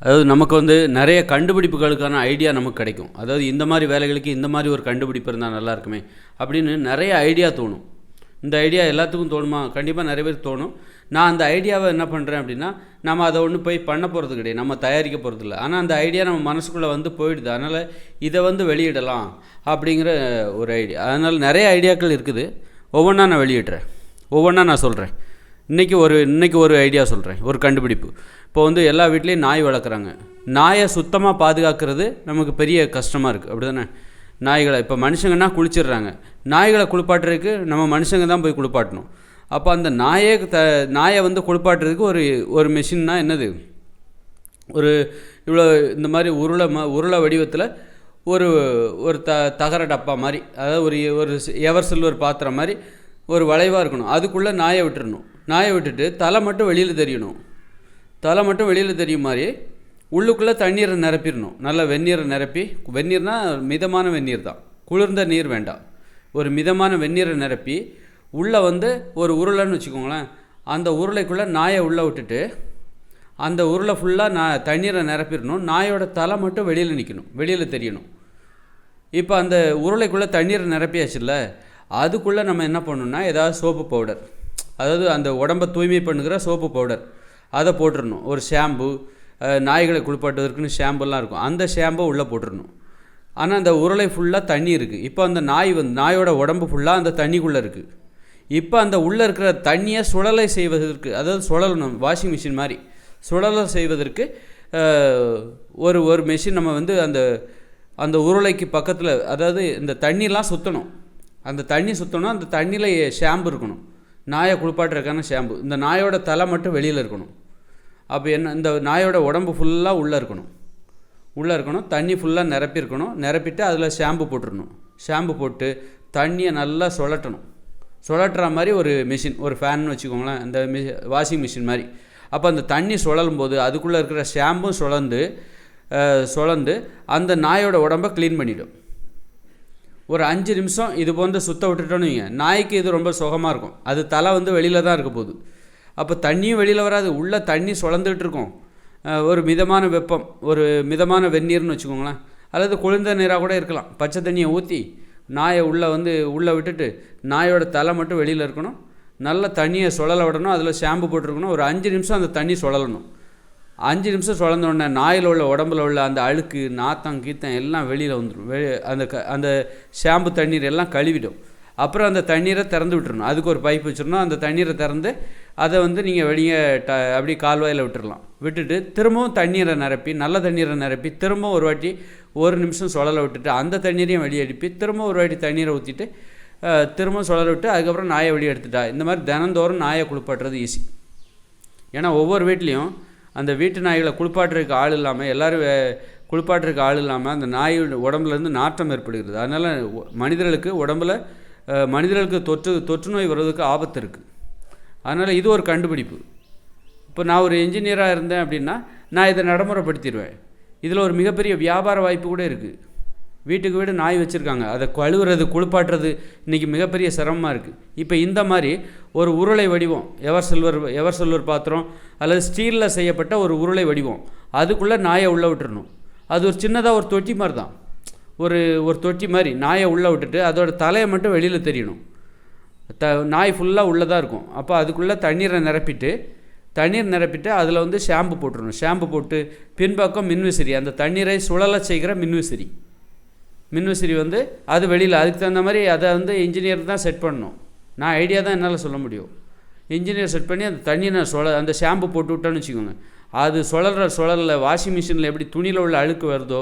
அதாவது நமக்கு வந்து நிறைய கண்டுபிடிப்புகளுக்கான ஐடியா நமக்கு கிடைக்கும். அதாவது இந்த மாதிரி வேலைகளுக்கு இந்த மாதிரி ஒரு கண்டுபிடிப்பு இருந்தால் நல்லா இருக்குமே அப்படின்னு நிறைய ஐடியா தோணும். இந்த ஐடியா எல்லாத்துக்கும் தோணுமா? கண்டிப்பாக நிறைய பேர் தோணும். நான் அந்த ஐடியாவை என்ன பண்ணுறேன் அப்படின்னா நம்ம அதை ஒன்று போய் பண்ண போகிறது கிடையாது. நம்ம தயாரிக்க போகிறது இல்லை. ஆனால் அந்த ஐடியா நம்ம மனசுக்குள்ளே வந்து போயிடுது. அதனால் இதை வந்து வெளியிடலாம் அப்படிங்கிற ஒரு ஐடியா அதனால் நிறைய ஐடியாக்கள் இருக்குது. ஒவ்வொன்றா நான் வெளியிடுறேன். ஒவ்வொன்றா நான் சொல்கிறேன் இன்றைக்கி ஒரு இன்றைக்கி ஒரு ஐடியா சொல்கிறேன் ஒரு கண்டுபிடிப்பு. இப்போ வந்து எல்லா வீட்லேயும் நாய் வளர்க்குறாங்க. நாயை சுத்தமாக பாதுகாக்கிறது நமக்கு பெரிய கஷ்டமாக இருக்குது அப்படி தானே நாய்களை இப்போ மனுஷங்கன்னா குளிச்சிடுறாங்க. நாய்களை குளிப்பாட்டுறதுக்கு நம்ம மனுஷங்க தான் போய் குளிப்பாட்டணும். அப்போ அந்த நாயை த நாயை வந்து குளிப்பாட்டுறதுக்கு ஒரு ஒரு மிஷின்னா என்னது? ஒரு இவ்வளோ இந்த மாதிரி உருளை ம உருளை வடிவத்தில் ஒரு ஒரு த தகர டப்பா மாதிரி அதாவது ஒரு ஒரு எவர் சில்வர் பாத்திரம் மாதிரி ஒரு வளைவாக இருக்கணும். அதுக்குள்ளே நாயை விட்டுறணும். நாயை விட்டுட்டு தலை மட்டும் வெளியில் தெரியணும். தலை மட்டும் வெளியில் தெரியும் மாதிரி உள்ளுக்குள்ளே தண்ணீரை நிரப்பிடணும். நல்லா வெந்நீரை நிரப்பி வெந்நீர்னால் மிதமான வெந்நீர் தான். குளிர்ந்த நீர் வேண்டாம். ஒரு மிதமான வெந்நீரை நிரப்பி உள்ளே வந்து ஒரு உருளைன்னு வச்சுக்கோங்களேன் அந்த உருளைக்குள்ளே நாயை உள்ளே விட்டுட்டு அந்த உருளை ஃபுல்லாக நான் தண்ணீரை நிரப்பிடணும். நாயோட தலை மட்டும் வெளியில் நிற்கணும் வெளியில் தெரியணும். இப்போ அந்த உருளைக்குள்ளே தண்ணீரை நிரப்பியாச்சுல்ல அதுக்குள்ளே நம்ம என்ன பண்ணணும்னா ஏதாவது சோப்பு பவுடர் அதாவது அந்த உடம்பை தூய்மை பண்ணுகிற சோப்பு பவுடர். அதை போட்டுடணும் ஒரு ஷாம்பு நாய்களை குளிப்பாட்டுவதற்குன்னு ஷாம்புலாம் இருக்கும். அந்த ஷாம்பை உள்ளே போட்டுடணும் ஆனால் அந்த உருளை ஃபுல்லாக தண்ணி இருக்குது இப்போ அந்த நாய் வந்து நாயோட உடம்பு ஃபுல்லாக அந்த தண்ணிக்குள்ளே இருக்குது இப்போ அந்த உள்ளே இருக்கிற தண்ணியை சுழலை செய்வதற்கு அதாவது சுழலணும் வாஷிங் மிஷின் மாதிரி. சுழலை செய்வதற்கு ஒரு ஒரு மெஷின் நம்ம வந்து அந்த அந்த உருளைக்கு பக்கத்தில் அதாவது இந்த தண்ணிலாம் சுற்றணும் அந்த தண்ணி சுற்றணும் அந்த தண்ணியில் ஷாம்பு இருக்கணும். நாயை குளிப்பாட்டுறதுக்கான ஷாம்பு இந்த நாயோட தலை மட்டும் வெளியில் இருக்கணும். அப்போ என்ன இந்த நாயோட உடம்பு ஃபுல்லாக உள்ளே இருக்கணும். உள்ளே இருக்கணும் தண்ணி ஃபுல்லாக நிரப்பியிருக்கணும். நிரப்பிட்டு அதில் ஷாம்பு போட்டுடணும். ஷாம்பு போட்டு தண்ணியை நல்லா சுழட்டணும் சுழட்டுற மாதிரி ஒரு மிஷின் ஒரு ஃபேன் வச்சுக்கோங்களேன் இந்த மிஷி வாஷிங் மிஷின் மாதிரி. அப்போ அந்த தண்ணி சுழலும் போது அதுக்குள்ளே இருக்கிற ஷாம்பும் சுழந்து சுழந்து அந்த நாயோட உடம்பை க்ளீன் பண்ணிவிடும் ஒரு அஞ்சு நிமிஷம் இது போன்று சுத்த விட்டுட்டோன்னு வைங்க. நாய்க்கு இது ரொம்ப சுகமாக இருக்கும். அது தலை வந்து வெளியில் தான் இருக்க போகுது. அப்போ தண்ணியும் வெளியில் வராது. உள்ளே தண்ணி சுழந்துட்டு இருக்கும். ஒரு மிதமான வெப்பம் ஒரு மிதமான வெந்நீர்னு வச்சுக்கோங்களேன். அல்லது குளிர்ந்த நீராக கூட இருக்கலாம். பச்சை தண்ணியை ஊற்றி நாயை உள்ளே வந்து உள்ளே விட்டுட்டு நாயோட தலை மட்டும் வெளியில் இருக்கணும். நல்ல தண்ணியை சுழல விடணும். அதில் ஷாம்பு போட்டிருக்கணும். ஒரு அஞ்சு நிமிஷம் அந்த தண்ணி சுழலணும் அஞ்சு நிமிஷம் சுழந்தோடனே நாயில் உள்ள உடம்புல உள்ள அந்த அழுக்கு நாத்தம் கீத்தம் எல்லாம் வெளியில் வந்துடும் வெளி அந்த க அந்த ஷாம்பு தண்ணீர் எல்லாம் கழுவிடும். அப்புறம் அந்த தண்ணீரை திறந்து விட்டுறணும். அதுக்கு ஒரு பைப் வச்சிடணும். அந்த தண்ணீரை திறந்து அதை வந்து நீங்கள் வெளியே ட அப்படியே கால்வாயில் விட்டுடலாம் விட்டுட்டு திரும்பவும் தண்ணீரை நிரப்பி நல்ல தண்ணீரை நிரப்பி திரும்பவும் ஒரு வாட்டி ஒரு நிமிஷம் சுழல விட்டுட்டு அந்த தண்ணீரையும் வெளியே அனுப்பி திரும்ப ஒரு வாட்டி தண்ணீரை ஊற்றிட்டு திரும்ப சுழல விட்டு அதுக்கப்புறம் நாயை வெளியே எடுத்துட்டா. இந்த மாதிரி தினந்தோறும் நாயை குளிப்பாட்டுறது ஈஸி ஏன்னா ஒவ்வொரு வீட்லேயும் அந்த வீட்டு நாய்களை குளிப்பாட்டுறதுக்கு ஆள் இல்லாமல் எல்லோரும் குளிப்பாட்டுறதுக்கு ஆள் இல்லாமல் அந்த நாய் உடம்புலேருந்து நாற்றம் ஏற்படுகிறது. அதனால் மனிதர்களுக்கு உடம்புல மனிதர்களுக்கு தொற்று தொற்று நோய் வர்றதுக்கு ஆபத்து இருக்குது அதனால் இது ஒரு கண்டுபிடிப்பு. இப்போ நான் ஒரு இன்ஜினியராக இருந்தேன் அப்படின்னா நான் இதை நடைமுறைப்படுத்திடுவேன். இதில் ஒரு மிகப்பெரிய வியாபார வாய்ப்பு கூட இருக்குது வீட்டுக்கு வீடு நாய் வச்சுருக்காங்க. அதை கழுவுறது குளிப்பாட்டுறது இன்றைக்கி மிகப்பெரிய சிரமமாக இருக்குது இப்போ இந்த மாதிரி ஒரு உருளை வடிவம் எவர் சில்வர் எவர் சில்வர் பாத்திரம் அல்லது ஸ்டீலில் செய்யப்பட்ட ஒரு உருளை வடிவம் அதுக்குள்ளே நாயை உள்ளே விட்டுறணும். அது ஒரு சின்னதாக ஒரு தொட்டி மாதிரி தான் ஒரு ஒரு தொட்டி மாதிரி நாயை உள்ளே விட்டுட்டு அதோட தலையை மட்டும் வெளியில் தெரியணும். த நாய் ஃபுல்லாக உள்ளே தான் இருக்கும். அப்போ அதுக்குள்ளே தண்ணீரை நிரப்பிட்டு தண்ணீர் நிரப்பிட்டு அதில் வந்து ஷாம்பு போட்டுடணும் ஷாம்பு போட்டு பின்பக்கம் மின்விசிறி அந்த தண்ணீரை சுழலை செய்கிற மின்விசிறி. மின்விசிறி வந்து அது வெளியில் அதுக்கு தகுந்த மாதிரி அதை வந்து இன்ஜினியர் தான் செட் பண்ணணும். நான் ஐடியா தான் என்னால் சொல்ல முடியும். இன்ஜினியர் செட் பண்ணி அந்த தண்ணியை நான் சுழ அந்த ஷாம்பு போட்டு விட்டோன்னு வச்சுக்கோங்க. அது சுழல்ற சுழலில் வாஷிங் மிஷினில் எப்படி துணியில் உள்ள அழுக்கு வருதோ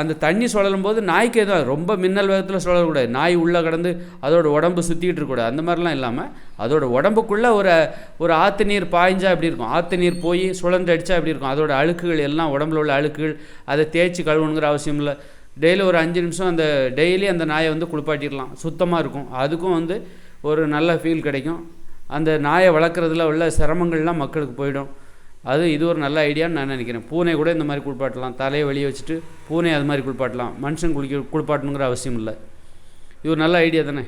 அந்த தண்ணி சுழலும் போது நாய்க்கு எதுவும் ரொம்ப மின்னல் வேகத்தில் சுழலக்கூடாது நாய் உள்ளே கடந்து அதோட உடம்பு சுற்றிக்கிட்டு இருக்கக்கூடாது. அந்த மாதிரிலாம் இல்லாமல் அதோட உடம்புக்குள்ளே ஒரு ஒரு ஆற்று நீர் பாய்ஞ்சா எப்படி இருக்கும்? ஆற்று நீர் போய் சுழன்று அடித்தா எப்படி இருக்கும்? அதோட அழுக்குகள் எல்லாம் உடம்புல உள்ள அழுக்குகள் அதை தேய்ச்சி கழுவணுங்கிற அவசியம் இல்லை. டெய்லி ஒரு அஞ்சு நிமிஷம் அந்த டெய்லி அந்த நாயை வந்து குளிப்பாட்டிடலாம். சுத்தமாக இருக்கும். அதுக்கும் வந்து ஒரு நல்ல ஃபீல் கிடைக்கும். அந்த நாயை வளர்க்குறதுல உள்ள சிரமங்கள்லாம் மக்களுக்கு போயிடும். அது இது ஒரு நல்ல ஐடியான்னு நான் நினைக்கிறேன். பூனை கூட இந்த மாதிரி குளிப்பாட்டலாம். தலையை வெளியே வச்சுட்டு பூனை அது மாதிரி குளிப்பாட்டலாம். மனுஷன் குளிக்க குளிப்பாட்டணுங்கிற அவசியம் இல்லை. இது ஒரு நல்ல ஐடியா தானே?